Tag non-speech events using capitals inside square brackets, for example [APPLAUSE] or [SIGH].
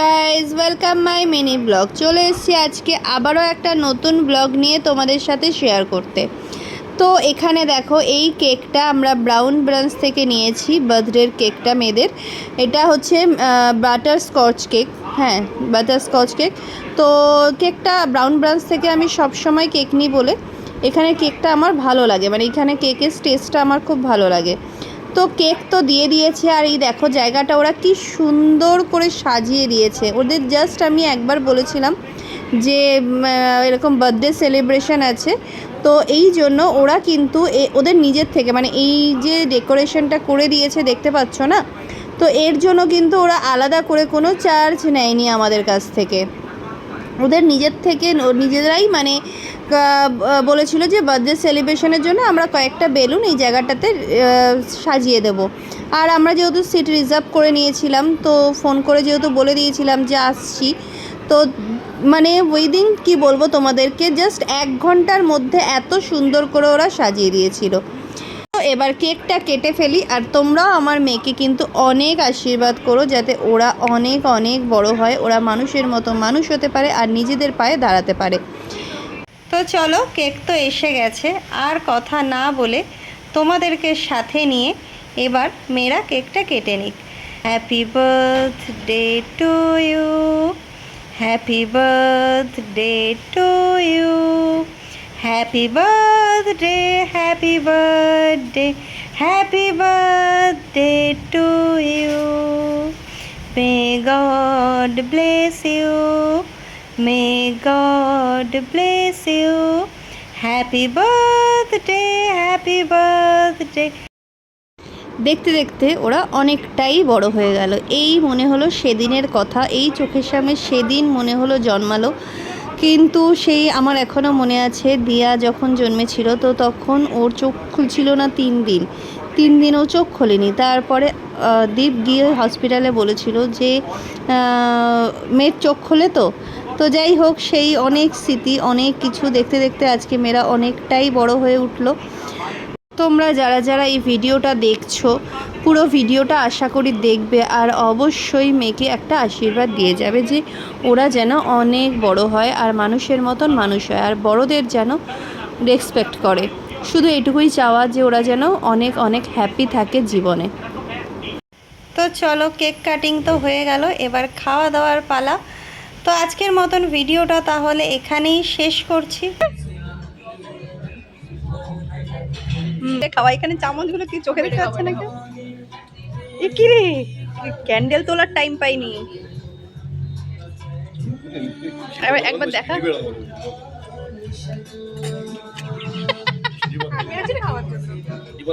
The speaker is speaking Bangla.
Guys welcome my mini blog চলে এসেছি আজকে আবারও একটা নতুন ব্লগ নিয়ে তোমাদের সাথে শেয়ার করতে। তো এখানে দেখো, এই কেকটা আমরা ব্রাউন ব্রাঞ্চ থেকে নিয়েছি বার্থডের কেকটা মেয়েদের। এটা হচ্ছে বাটার স্কচ কেক হ্যাঁ বাটার স্কচ কেক তো কেকটা ব্রাউন ব্রাঞ্চ থেকে আমি সব সময় কেক নিই বলে। এখানে কেকটা আমার ভালো লাগে মানে এখানে কেকের টেস্টটা আমার খুব ভালো লাগে। তো কেক তো দিয়ে দিয়েছে আর এই দেখো জায়গাটা ওরা কি সুন্দর করে সাজিয়ে দিয়েছে। ওদের জাস্ট আমি একবার বলেছিলাম যে এরকম বার্থডে সেলিব্রেশন আছে। তো এই জন্য ওরা কিন্তু ওদের নিজের থেকে মানে এই যে ডেকোরেশনটা করে দিয়েছে দেখতে পাচ্ছ না? তো এর জন্য কিন্তু ওরা আলাদা করে কোনো চার্জ নেয়নি আমাদের কাছ থেকে। ওদের নিজের থেকে নিজেরাই মানে বলেছিল যে বার্থডে সেলিব্রেশনের জন্য আমরা কয়েকটা বেলুন এই জায়গাটাতে সাজিয়ে দেব। আর আমরা যেহেতু সিট রিজার্ভ করে নিয়েছিলাম, তো ফোন করে যেহেতু বলে দিয়েছিলাম যে আসছি, তো মানে উইদিন কি বলব তোমাদেরকে জাস্ট এক ঘণ্টার মধ্যে এত সুন্দর করে ওরা সাজিয়ে দিয়েছিল। তো এবার কেকটা কেটে ফেলি, আর তোমরাও আমার মেয়েকে কিন্তু অনেক আশীর্বাদ করো যাতে ওরা অনেক অনেক বড় হয়, ওরা মানুষের মতো মানুষ হতে পারে আর নিজেদের পায়ে দাঁড়াতে পারে। তো চলো, কেক তো এসে গেছে। আর কথা না বলে তোমাদেরকে সাথে নিয়ে এবার মেয়েরা কেকটা কেটে নিক। Happy birthday to you happy birthday to you happy birthday happy birthday happy birthday to you may God bless you may God bless you happy birthday happy birthday দেখতে দেখতে ওরা অনেকটাই বড় হয়ে গেল। এই মনে হলো সেদিনের কথা, এই চোখের সামনে সেদিন মনে হলো জন্মালো। কিন্তু সেই আমার এখনও মনে আছে, দিয়া যখন জন্মেছিল তো তখন ওর চোখ খুলছিল না তিন দিন। তিন দিন ও চোখ খোলেনি। তারপরে দীপ গিয়ে হসপিটালে বলেছিল যে মেয়ের চোখ খোলে তো? তো যাই হোক, সেই অনেক স্মৃতি, অনেক কিছু দেখতে দেখতে আজকে মেয়েরা অনেকটাই বড় হয়ে উঠল। তোমরা যারা যারা এই ভিডিওটা দেখছ, পুরো ভিডিওটা আশা করি দেখবে আর অবশ্যই মেয়েকে একটা আশীর্বাদ দিয়ে যাবে যে ওরা যেন অনেক বড় হয় আর মানুষের মতন মানুষ হয় আর বড়দের যেন রেসপেক্ট করে। শুধু এটুকুই চাওয়া যে ওরা যেন অনেক অনেক হ্যাপি থাকে জীবনে। তো চলো কেক কাটিং তো হয়ে গেল, এবার খাওয়া দাওয়ার পালা। তো আজকের মতন ভিডিওটা তাহলে এখানেই শেষ করছি। খাওয়া এখানে চামচগুলো কি চোখে দেখতে পাচ্ছে নাকি? এ কি রে? ক্যান্ডেল তোলার টাইম পাইনি। একবার দেখা। [LAUGHS]